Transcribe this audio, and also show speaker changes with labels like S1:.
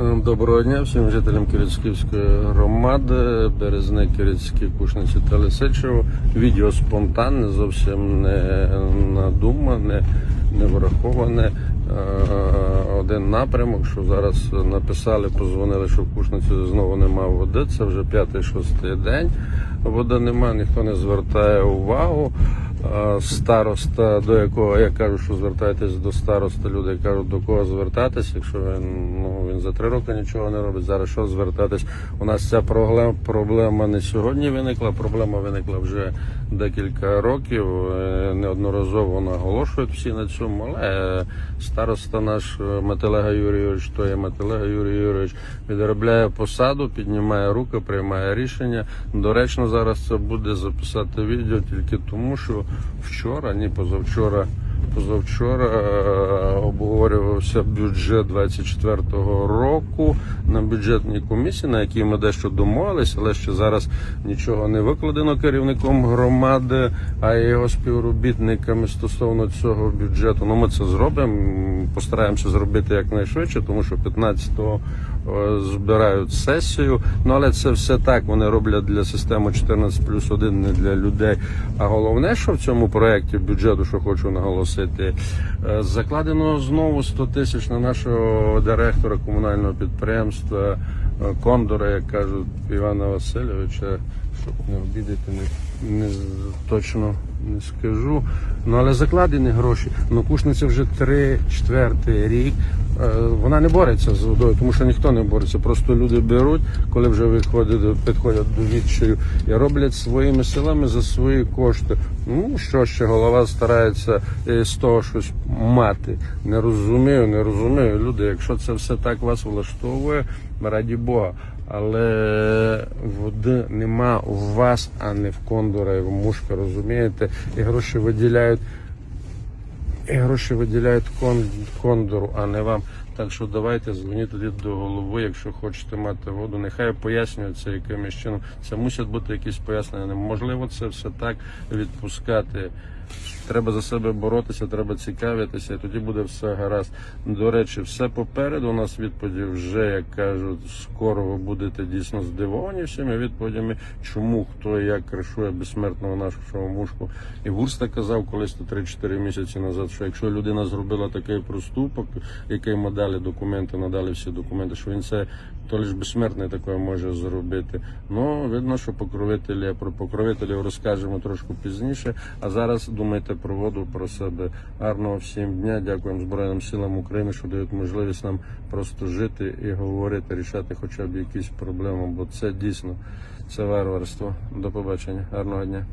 S1: Е, Доброго дня всім жителям Кирицьківської громади, Березне, Кирицькі, Кушниці та Лисичево. Відео спонтанне, зовсім не надумане, не враховане. Е, Один напрямок, що зараз написали, позвонили, що в Кушниці знову нема води. Це вже п'ятий-шостий день. Води нема, ніхто не звертає увагу. Староста, до якого я кажу, що звертайтесь до староста, люди кажуть, до кого звертатись, якщо він, ну, він за три роки нічого не робить. Зараз що звертатись? У нас ця проблема, проблема не сьогодні виникла, проблема виникла вже декілька років. Е, Неодноразово наголошують всі на цьому, але староста наш е, Метелега Юрій Юрійович, то є Метелега Юрій Юрійович, відробляє посаду, піднімає руки, приймає рішення. Доречно зараз це буде записати відео тільки тому, що вчора, ні позавчора. Позавчора е, обговорювався бюджет 24-го року на бюджетній комісії, на якій ми дещо домовилися, але ще зараз нічого не викладено керівником громади, а його співробітниками стосовно цього бюджету. Ну ми це зробимо. Постараємося зробити якнайшвидше, тому що 15-го е, збирають сесію. Ну але це все так. Вони роблять для системи 14 плюс 1, не для людей. А головне, що в цьому проєкті бюджету, що хочу наголосити, е, закладено знову 100 тисяч на нашого директора комунального підприємства е, Кондора, як кажуть Івана Васильовича, щоб не обідати, не, не точно не скажу. Ну але закладені гроші. Ну Кушниця вже три четвертий рік. Е, Вона не бореться з водою, тому що ніхто не бореться. Просто люди беруть, коли вже виходять, підходять до відчаю і роблять своїми силами за свої кошти. Ну що ще голова старається е, з того щось мати. Не розумію, не розумію. Люди, якщо це все так вас влаштовує, раді Бога. Але води нема у вас, а не в кондора і в мушка, розумієте? І гроші виділяють і гроші виділяють кон, кондору, а не вам. Так що давайте дзвоніть тоді до голови, якщо хочете мати воду. Нехай пояснюється якимось чином. Це мусять бути якісь пояснення. Неможливо це все так відпускати. Треба за себе боротися, треба цікавитися, і тоді буде все гаразд. До речі, все попереду. У нас відповіді вже, як кажуть, скоро ви будете дійсно здивовані всіми відповідями, чому хто і як кришує безсмертного нашого мушку. І Гурста казав колись то 3-4 місяці назад, що якщо людина зробила такий проступок, який ми дали документи, надали всі документи, що він це то лиш безсмертний таке може зробити. Ну, видно, що покровителі про покровителів розкажемо трошки пізніше. А зараз думайте про воду, про себе. Гарного всім дня. Дякуємо Збройним силам України, що дають можливість нам просто жити і говорити, рішати хоча б якісь проблеми, бо це дійсно це варварство. До побачення. Гарного дня.